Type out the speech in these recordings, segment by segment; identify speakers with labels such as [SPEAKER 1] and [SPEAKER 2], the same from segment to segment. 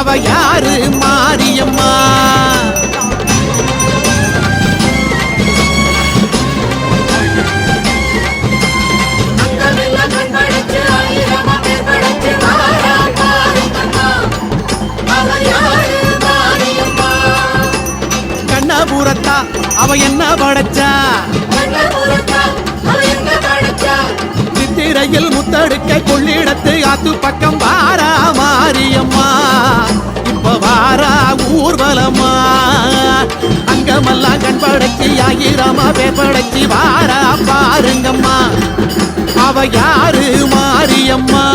[SPEAKER 1] அவ யாரு மாரியம்மா? கண்ணபுரத்தா அவ என்ன படைச்சா? சித்திரையில் முத்தடுக்க கொள்ளிடத்து ஆத்து பக்கம் பாரா படைச்சி ஆயிரமா பேர் படைச்சி வாரா பாருங்கம்மா. அவ யாரு மாரியம்மா?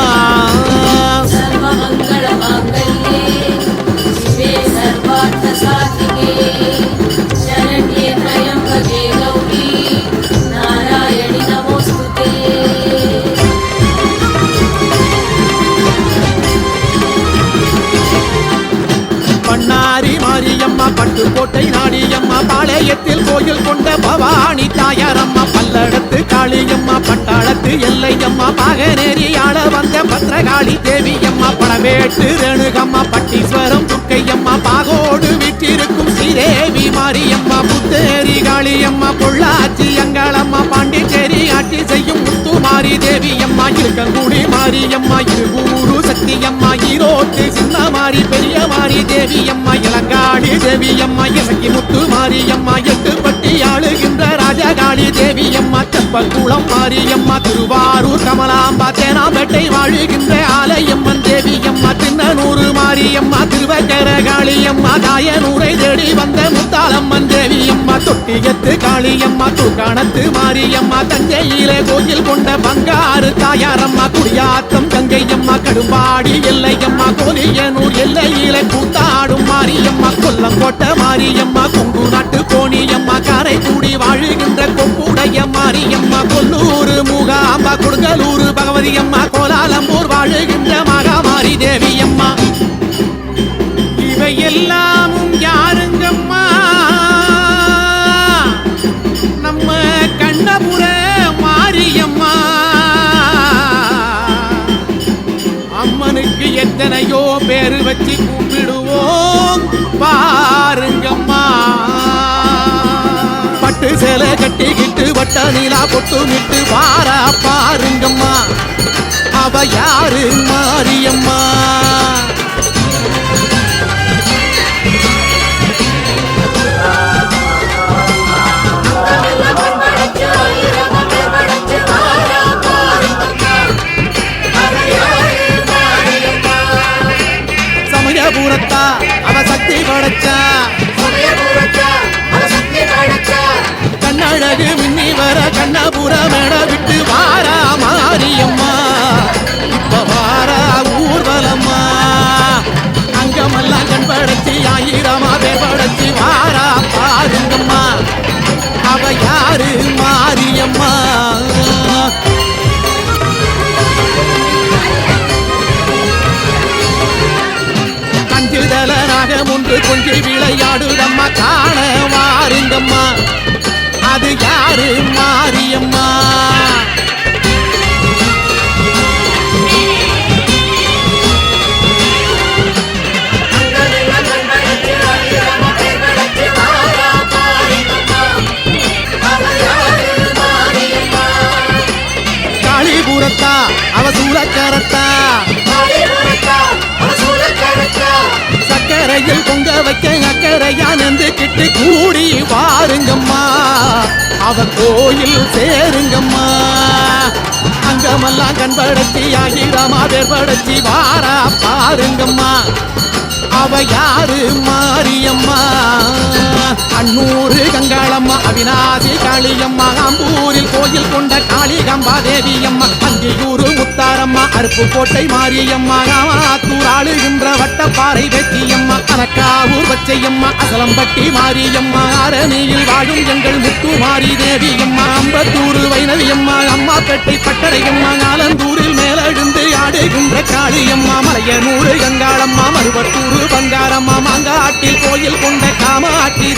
[SPEAKER 1] கோயில் கோயில் கொண்ட பவானி தாயாரம்மா பல்லடத்து காளியம்மா பட்டாளத்து எல்லையம்மா பாகநேரி ஆள வந்த பத்திரகாளி தேவியம்மா பழவேட்டு ரேணுகம்மா பட்டீஸ்வரம் துக்கையம்மா பாகோடு விட்டிருக்கும் ஸ்ரீதேவி மாரியம்மா புத்தேரி காளியம்மா பொள்ளாச்சி அங்காளம்மா பாண்டிச்சேரி ஆட்சி செய்யும் முத்துமாரி தேவியம்மா இருக்கங்குடி மாரியம்மா இருகூரு சக்தியம்மா ஈரோட்டு சின்ன மாரி தேவி அம்மா இளங்காளி தேவி அம்மா இசக்கி முத்து மாறி அம்மா எட்டு பட்டி ஆளுகின்ற ராஜகாளி தேவி அம்மா தேவியம்மா தெப்பக்குளம் மாரியம்மா திருவாரூர் கமலாம்பா தேனாம்பேட்டை வாழுகின்ற ஆலயம்மன் தேவி தேவியம்மா தின்னனூறு மாரியம்மா திருவக்கர காளியம்மா தாயனூரை தேடி வந்த முத்தாளம்மன் தேவியம்மா தொட்டியத்து காளியம்மா தூக்காணத்து மாரியம்மா தஞ்சையிலே கோயில் கொண்ட பங்காறு தாயாரம்மா குடியாத்தம் கங்கையம்மா கடும்பாடி எல்லையம்மா மாரியம்மா மாரியம்மா கொங்கு நாட்டு கோணியம்மா காரைக்குடி வாழுகின்ற கொம்புடைய மாரியம்மா கொல்லூர் மூகாம்பா கொடுங்கலூர் பகவதியம்மா கோலாலம்பூர் வாழுகின்ற மகாமாரி தேவியம்மா. இவையெல்லாமும் யாருங்கம்மா? நம்ம கண்ணபுர மாரியம்மா. அம்மனுக்கு எத்தனையோ பேரு வச்சு கூப்பிட்டு கட்டிக்கிட்டு வட்ட நீலா
[SPEAKER 2] பொட்டு பொட்டுமிட்டு பாரா பாருங்கம்மா. அவ யாரு? மாரியம்மா.
[SPEAKER 1] நாகம் கொஞ்சி விளையாடுதம்மா காண வாருங்கம்மா அது யாரு மாரியம்மா? நின்றுக்கிட்டு கூடி வாருங்கம்மா. அவ கோயில் சேருங்கம்மா. அங்கமெல்லாம் கண்படுத்தி ஆகிரமா வேர்படுத்தி வாரா பாருங்கம்மா. அவ யாரு மாரியம்மா? அன்னூறு கங்காளம்மா அவிநாசி காளியம்மா ஆம்பூரில் கோயில் கொண்ட காளிகம்பா தேவியம்மா அங்கியூரு முத்தாரம்மா அருப்பு கோட்டை மாரியம்மா ராமாத்தூர் ஆளுகின்ற வட்டப்பாறை வெற்றியம்மா அலக்காவூர் பச்சையம்மா அசலம்பட்டி மாரியம்மா அரணியில் வாழும் எங்கள் முத்து மாரி தேவியம்மா அம்பத்தூர் வைணவியம்மா அம்மா பெட்டை பட்டறையம்மா ஆலந்தூரில் மேலெழுந்து ஆடுகின்ற காளியம்மா மலையனூர் கங்காளம்மா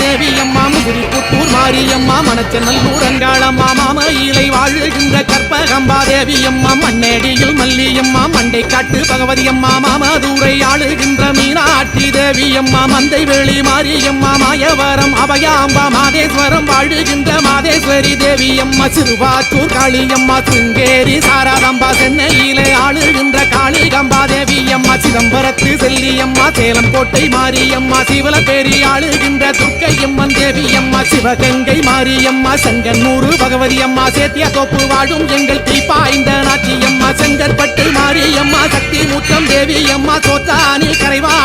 [SPEAKER 1] தேவி அம்மா முதிரி புத்தூர் மாரியம்மா மணச்சநல்லூர் அங்காளம்மா மாமையிலை சென்னையிலே வாழுகின்ற கற்பகம்பா தேவி அம்மா மண்ணேடியில் மல்லியம்மா மண்டை காட்டு பகவதி அம்மா மாமதுரை ஆளுகின்ற மீனா மீனாட்சி தேவி அம்மா மந்தை வெளி மாரியம்மா மாயவரம் அபயாம்பா மாதேஸ்வரம் வாழுகின்ற மாதேஸ்வரி தேவி அம்மா சிறுவாத்தூர் காளியம்மா சுங்கேரி சாராதம்பா சென்னையிலே ஆளுகின்ற காளிகம்பா தேவி அம்மா சிதம்பரத்து செல்லியம்மா சேலம் கோட்டை மாரியம்மா சிவலப்பேரி ஆளுகின்ற துர்க்கையம்மன் தேவி அம்மா சிவகங்கை மாரியம்மா செங்கன்னூறு பகவதி அம்மா சேத்திய தோப்பு வாழும் எங்கள் தீப்பாய்ந்த நாச்சியம்மா செங்கற்பட்டு மாரியம்மா சக்தி மூத்தம் தேவி அம்மா சோத்தானி கரைவா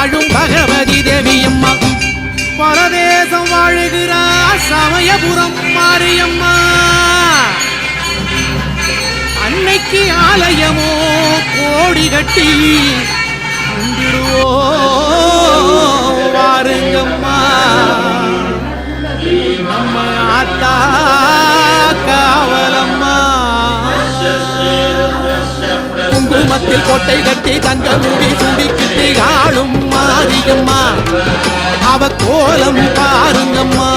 [SPEAKER 1] பரதேசம் வாழுகிறார் சமயபுரம் மாரியம்மா. அன்னைக்கு ஆலயமோ கோடி கட்டி கும்பிடுவோ வாருங்கம்மா நம்ம ஆத்தா காவலம்மா. குங்குமத்தில் கோட்டை கட்டி தங்க முடி சுடிக்கிட்டு ஆளும் மாரியம்மா பாவ கோலம் பாருங்கம்மா.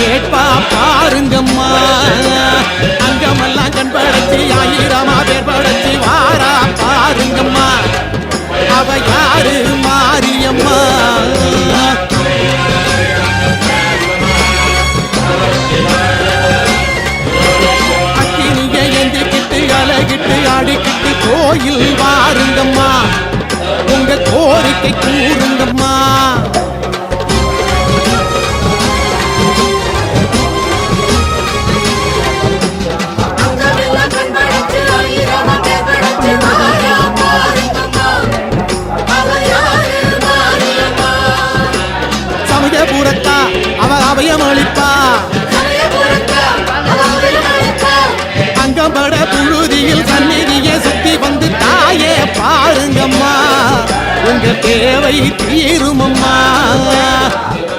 [SPEAKER 1] கேட்பா பாருங்கம்மா. அங்கமெல்லாம் கண் படைச்சி ஆயிரமா பேர் படைச்சி வாரா பாருங்கம்மா. அவ யாரு? சமயபுரத்தா அவ அபயம் அளிப்பா அங்கம்பட புழுதியில் சந்நிதிய சுத்தி வந்து தாயே பாருங்கம்மா. உங்க தேவை தீருமம்மா.